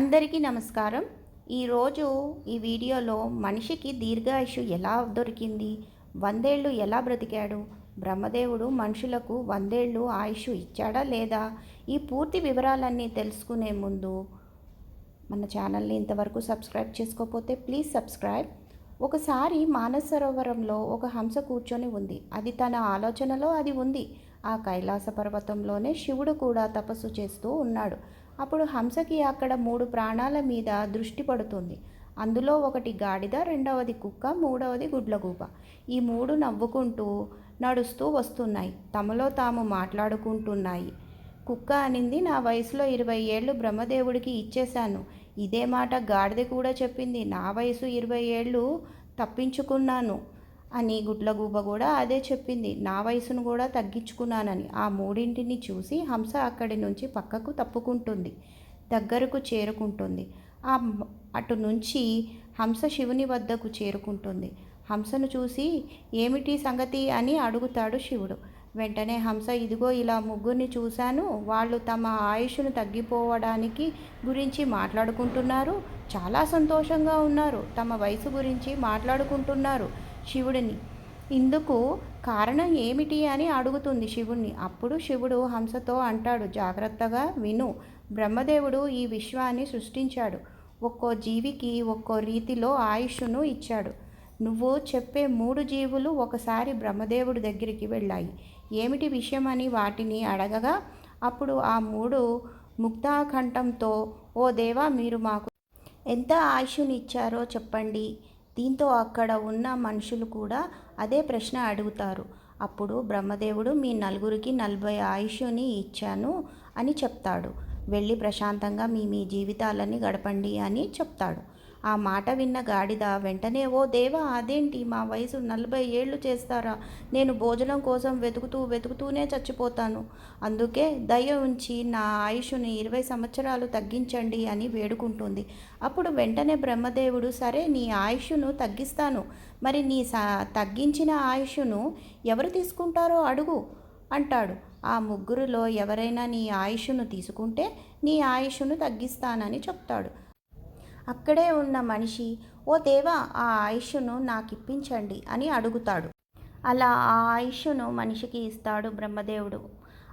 అందరికీ నమస్కారం. ఈరోజు ఈ వీడియోలో మనిషికి దీర్ఘాయుషు ఎలా దొరికింది? వందేళ్ళు ఎలా బ్రతికాడు? బ్రహ్మదేవుడు మనుషులకు వందేళ్ళు ఆయుష్ ఇచ్చాడా లేదా? ఈ పూర్తి వివరాలన్నీ తెలుసుకునే ముందు మన ఛానల్ని ఇంతవరకు సబ్స్క్రైబ్ చేసుకోకపోతే ప్లీజ్ సబ్స్క్రైబ్. ఒకసారి మానస సరోవరంలో ఒక హంస కూర్చొని ఉంది. అది తన ఆలోచనలో అది ఉంది. ఆ కైలాస పర్వతంలోనే శివుడు కూడా తపస్సు చేస్తూ ఉన్నాడు. అప్పుడు హంసకి అక్కడ మూడు ప్రాణాల మీద దృష్టి పడుతుంది. అందులో ఒకటి గాడిద రెండవది కుక్క మూడవది గుడ్లగూబ ఈ మూడు నవ్వుకుంటూ నడుస్తూ వస్తున్నాయి. తమలో తాము మాట్లాడుకుంటున్నాయి. కుక్క అనింది నా వయసులో ఇరవై ఏళ్ళు బ్రహ్మదేవుడికి ఇచ్చేశాను. ఇదే మాట గాడిద కూడా చెప్పింది. నా వయసు ఇరవై ఏళ్ళు తప్పించుకున్నాను. అని గుడ్లగూబ కూడా అదే చెప్పింది. నా వయసును కూడా తగ్గించుకున్నానని. ఆ మూడింటిని చూసి హంస అక్కడి నుంచి పక్కకు తప్పుకుంటుంది. దగ్గరకు చేరుకుంటుంది. ఆ అటు నుంచి హంస శివుని వద్దకు చేరుకుంటుంది. హంసను చూసి ఏమిటి సంగతి అని అడుగుతాడు శివుడు. వెంటనే హంస ఇదిగో ఇలా ముగ్గురిని చూశాను. వాళ్ళు తమ ఆయుష్ను తగ్గిపోవడానికి గురించి మాట్లాడుకుంటున్నారు. చాలా సంతోషంగా ఉన్నారు. తమ వయసు గురించి మాట్లాడుకుంటున్నారు. శివుడిని. ఇందుకు కారణం ఏమిటి అని అడుగుతుంది శివుణ్ణి. అప్పుడు శివుడు హంసతో అంటాడు జాగ్రత్తగా విను. బ్రహ్మదేవుడు ఈ విశ్వాన్ని సృష్టించాడు. ఒక్కో జీవికి ఒక్కో రీతిలో ఆయుష్ను ఇచ్చాడు. నువ్వు చెప్పే మూడు జీవులు ఒకసారి బ్రహ్మదేవుడి దగ్గరికి వెళ్ళాయి. ఏమిటి విషయమని వాటిని అడగగా అప్పుడు ఆ మూడు ముక్తాఖంఠంతో ఓ దేవా మీరు మాకు ఎంత ఆయుష్ని ఇచ్చారో చెప్పండి. దీంతో అక్కడ ఉన్న మనుషులు కూడా అదే ప్రశ్న అడుగుతారు. అప్పుడు బ్రహ్మదేవుడు మీ నలుగురికి నలభై ఆయుష్ని ఇచ్చాను అని చెప్తాడు. వెళ్ళి ప్రశాంతంగా మీ మీ జీవితాలని గడపండి అని చెప్తాడు. ఆ మాట విన్న గాడిద వెంటనే ఓ దేవా అదేంటి? మా వయసు నలభై ఏళ్ళు చేస్తారా? నేను భోజనం కోసం వెతుకుతూ వెతుకుతూనే చచ్చిపోతాను. అందుకే దయ ఉంచి నా ఆయుషుని ఇరవై సంవత్సరాలు తగ్గించండి అని వేడుకుంటుంది. అప్పుడు వెంటనే బ్రహ్మదేవుడు సరే నీ ఆయుషును తగ్గిస్తాను. మరి నీ స తగ్గించిన ఆయుషును ఎవరు తీసుకుంటారో అడుగు అంటాడు. ఆ ముగ్గురులో ఎవరైనా నీ ఆయుషును తీసుకుంటే నీ ఆయుషును తగ్గిస్తానని చెప్తాడు. అక్కడే ఉన్న మనిషి ఓ దేవా ఆ ఆయుష్ను నాకు ఇప్పించండి అని అడుగుతాడు. అలా ఆ ఆయుష్ను మనిషికి ఇస్తాడు బ్రహ్మదేవుడు.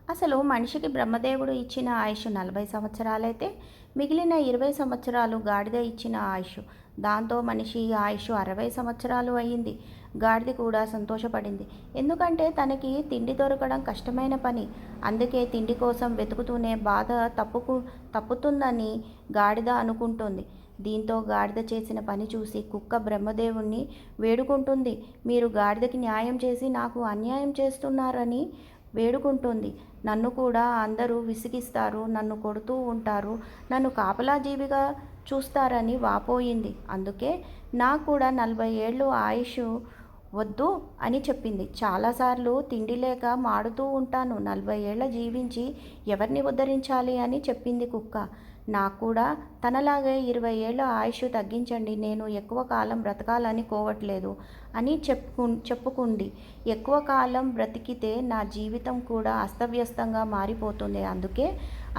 అసలు మనిషికి బ్రహ్మదేవుడు ఇచ్చిన ఆయుష్ నలభై సంవత్సరాలైతే మిగిలిన ఇరవై సంవత్సరాలు గాడిద ఇచ్చిన ఆయుష్. దాంతో మనిషి ఆయుష్ అరవై సంవత్సరాలు అయ్యింది గాడిద కూడా సంతోషపడింది. ఎందుకంటే తనకి తిండి దొరకడం కష్టమైన పని. అందుకే తిండి కోసం వెతుకుతూనే బాధ తప్పుకు తప్పుతుందని గాడిద అనుకుంటుంది. దీంతో గాడిద చేసిన పని చూసి కుక్క బ్రహ్మదేవుణ్ణి వేడుకుంటుంది. మీరు గాడిదకి న్యాయం చేసి నాకు అన్యాయం చేస్తున్నారని వేడుకుంటుంది. నన్ను కూడా అందరూ విసిగిస్తారు నన్ను కొడుతూ ఉంటారు నన్ను కాపలా జీవిగా చూస్తారని వాపోయింది. అందుకే నాకు కూడా నలభై ఏళ్ళు ఆయుష్ వద్దు అని చెప్పింది. చాలాసార్లు తిండి లేక మాడుతూ ఉంటాను. నలభై ఏళ్ళ జీవించి ఎవరిని ఉద్ధరించాలి అని చెప్పింది కుక్క. నాకు కూడా తనలాగే ఇరవై ఏళ్ళ ఆయుష్ తగ్గించండి నేను ఎక్కువ కాలం బ్రతకాలని కోవట్లేదు అని చెప్పుకు చెప్పుకుంది. ఎక్కువ కాలం బ్రతికితే నా జీవితం కూడా అస్తవ్యస్తంగా మారిపోతుంది. అందుకే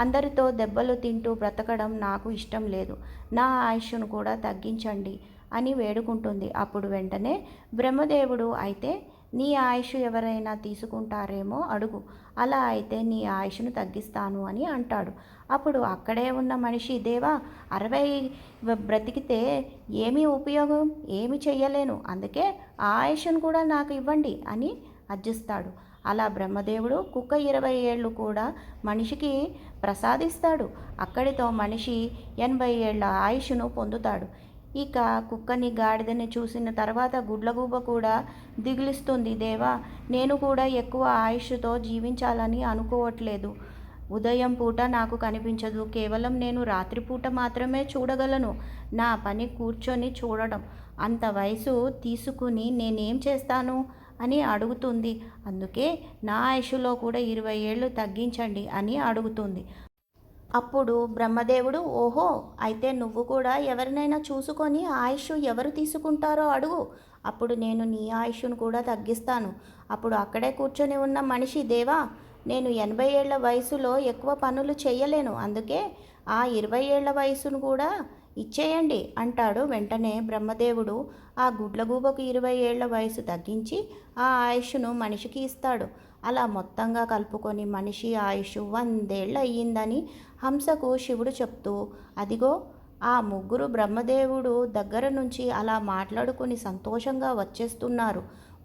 అందరితో దెబ్బలు తింటూ బ్రతకడం నాకు ఇష్టం లేదు. నా ఆయుష్ను కూడా తగ్గించండి అని వేడుకుంటుంది. అప్పుడు వెంటనే బ్రహ్మదేవుడు అయితే నీ ఆయుష్ ఎవరైనా తీసుకుంటారేమో అడుగు. అలా అయితే నీ ఆయుష్ను తగ్గిస్తాను అని అంటాడు. అప్పుడు అక్కడే ఉన్న మనిషి దేవా అరవై బ్రతికితే ఏమీ ఉపయోగం? ఏమి చెయ్యలేను. అందుకే ఆ ఆయుష్ను కూడా నాకు ఇవ్వండి అని అర్జిస్తాడు. అలా బ్రహ్మదేవుడు కుక్క ఇరవై ఏళ్ళు కూడా మనిషికి ప్రసాదిస్తాడు. అక్కడితో మనిషి ఎనభై ఏళ్ళ ఆయుష్ను పొందుతాడు. ఇక కుక్కని గాడిదని చూసిన తర్వాత గుడ్లగూబ కూడా దిగులిస్తుంది దేవా! నేను కూడా ఎక్కువ ఆయుష్తో జీవించాలని అనుకోవట్లేదు. ఉదయం పూట నాకు కనిపించదు. కేవలం నేను రాత్రిపూట మాత్రమే చూడగలను. నా పని కూర్చొని చూడడం అంత వయసు తీసుకుని నేనేం చేస్తాను? అని అడుగుతుంది. అందుకే నా ఆయుష్లో కూడా ఇరవై ఏళ్ళు తగ్గించండి అని అడుగుతుంది. అప్పుడు బ్రహ్మదేవుడు ఓహో అయితే నువ్వు కూడా ఎవరినైనా చూసుకొని ఆయుష్ ఎవరు తీసుకుంటారో అడుగు. అప్పుడు నేను నీ ఆయుష్ను కూడా తగ్గిస్తాను. అప్పుడు అక్కడే కూర్చొని ఉన్న మనిషి దేవా నేను ఎనభై ఏళ్ళ వయసులో ఎక్కువ పనులు చేయలేను. అందుకే ఆ ఇరవై ఏళ్ళ వయసును కూడా ఇచ్చేయండి అంటాడు వెంటనే బ్రహ్మదేవుడు. ఆ గుడ్లగూబకు ఇరవై ఏళ్ళ వయసు తగ్గించి ఆ ఆయుష్ను మనిషికి ఇస్తాడు. అలా మొత్తంగా కలుపుకొని మనిషి ఆయుష్ వందేళ్ళు అయ్యిందని హంసకు శివుడు చెప్తూ అదిగో ఆ ముగ్గురు బ్రహ్మదేవుడు దగ్గర నుంచి అలా మాట్లాడుకుని సంతోషంగా వచ్చేస్తున్నారు.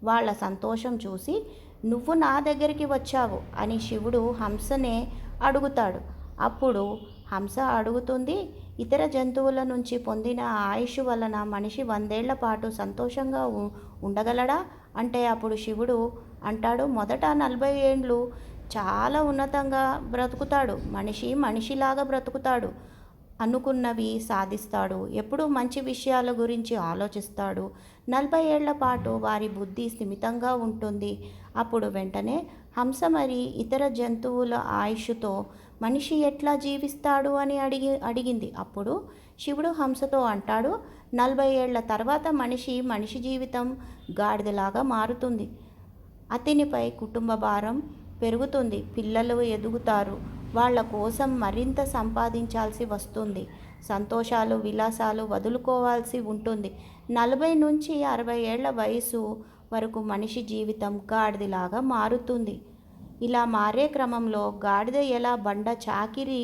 వాళ్ళ సంతోషం చూసి నువ్వు నా దగ్గరికి వచ్చావు అని శివుడు హంసనే అడుగుతాడు. అప్పుడు హంస అడుగుతుంది ఇతర జంతువుల నుంచి పొందిన ఆయుష్ వలన మనిషి వందేళ్ళ పాటు సంతోషంగా ఉండగలడా? అంటే అప్పుడు శివుడు అంటాడు మొదట నలభై ఏండ్లు చాలా ఉన్నతంగా బ్రతుకుతాడు. మనిషి మనిషిలాగా బ్రతుకుతాడు. అనుకున్నవి సాధిస్తాడు. ఎప్పుడూ మంచి విషయాల గురించి ఆలోచిస్తాడు. నలభై ఏళ్ళ పాటు వారి బుద్ధి స్థిమితంగా ఉంటుంది. అప్పుడు వెంటనే హంస మరి ఇతర జంతువుల ఆయుష్తో మనిషి ఎట్లా జీవిస్తాడు అని అడిగి అడిగింది. అప్పుడు శివుడు హంసతో అంటాడు నలభై ఏళ్ళ తర్వాత మనిషి మనిషి జీవితం గాడిదలాగా మారుతుంది. అతనిపై కుటుంబ భారం పెరుగుతుంది. పిల్లలు ఎదుగుతారు. వాళ్ళ కోసం మరింత సంపాదించాల్సి వస్తుంది. సంతోషాలు విలాసాలు వదులుకోవాల్సి ఉంటుంది. నలభై నుంచి అరవై ఏళ్ళ వయసు వరకు మనిషి జీవితం గాడిదలాగా మారుతుంది. ఇలా మారే క్రమంలో గాడిద ఎలా బండ చాకిరి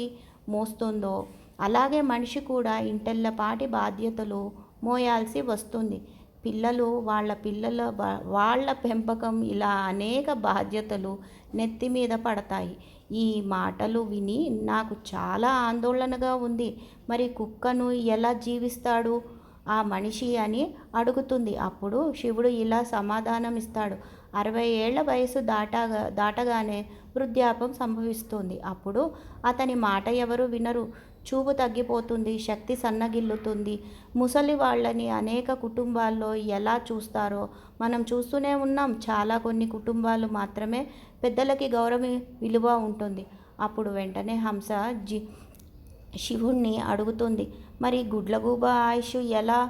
మోస్తుందో అలాగే మనిషి కూడా ఇంటెల్లపాటి బాధ్యతలు మోయాల్సి వస్తుంది. పిల్లలు వాళ్ళ పిల్లల వాళ్ళ పెంపకం ఇలా అనేక బాధ్యతలు నెత్తి మీద పడతాయి. ఈ మాటలు విని నాకు చాలా ఆందోళనగా ఉంది. మరి కుక్కను ఎలా జీవిస్తాడు? ఆ మనిషి అని అడుగుతుంది. అప్పుడు శివుడు ఇలా సమాధానం ఇస్తాడు. అరవై ఏళ్ళ వయసు దాటాగా దాటగానే వృద్ధాపం సంభవిస్తుంది. అప్పుడు అతని మాట ఎవరు వినరు. చూపు తగ్గిపోతుంది శక్తి సన్నగిల్లుతుంది. ముసలి వాళ్ళని అనేక కుటుంబాల్లో ఎలా చూస్తారో మనం చూస్తూనే ఉన్నాం. చాలా కొన్ని కుటుంబాలు మాత్రమే పెద్దలకి గౌరవ విలువ ఉంటుంది. అప్పుడు వెంటనే హంస జి శివుణ్ణి అడుగుతుంది మరి గుడ్లగూబ ఆయుష్ ఎలా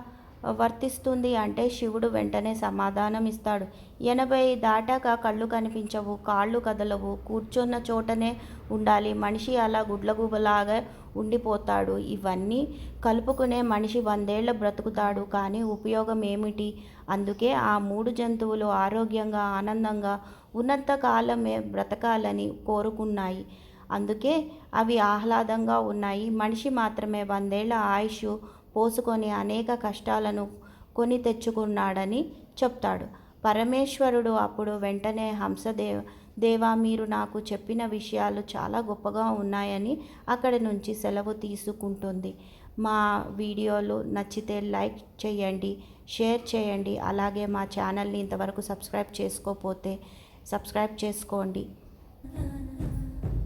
వర్తిస్తుంది? అంటే శివుడు వెంటనే సమాధానం ఇస్తాడు. ఎనభై దాటాక కళ్ళు కనిపించవు కాళ్ళు కదలవు. కూర్చున్న చోటనే ఉండాలి. మనిషి అలా గుడ్లగూబలాగా ఉండిపోతాడు. ఇవన్నీ కలుపుకునే మనిషి వందేళ్ళ బ్రతుకుతాడు. కానీ ఉపయోగం ఏమిటి? అందుకే ఆ మూడు జంతువులు ఆరోగ్యంగా ఆనందంగా ఉన్నంతకాలమే బ్రతకాలని కోరుకున్నాయి. అందుకే అవి ఆహ్లాదంగా ఉన్నాయి. మనిషి మాత్రమే వందేళ్ళ ఆయుష్ పోసుకొని అనేక కష్టాలను కొని తెచ్చుకున్నాడని చెప్తాడు. పరమేశ్వరుడు అప్పుడు వెంటనే హంసదేవ దేవా మీరు నాకు చెప్పిన విషయాలు చాలా గొప్పగా ఉన్నాయని అక్కడి నుంచి సెలవు తీసుకుంటుంది. మా వీడియోలు నచ్చితే లైక్ చేయండి షేర్ చేయండి. అలాగే మా ఛానల్ని ఇంతవరకు సబ్స్క్రైబ్ చేసుకోకపోతే సబ్స్క్రైబ్ చేసుకోండి.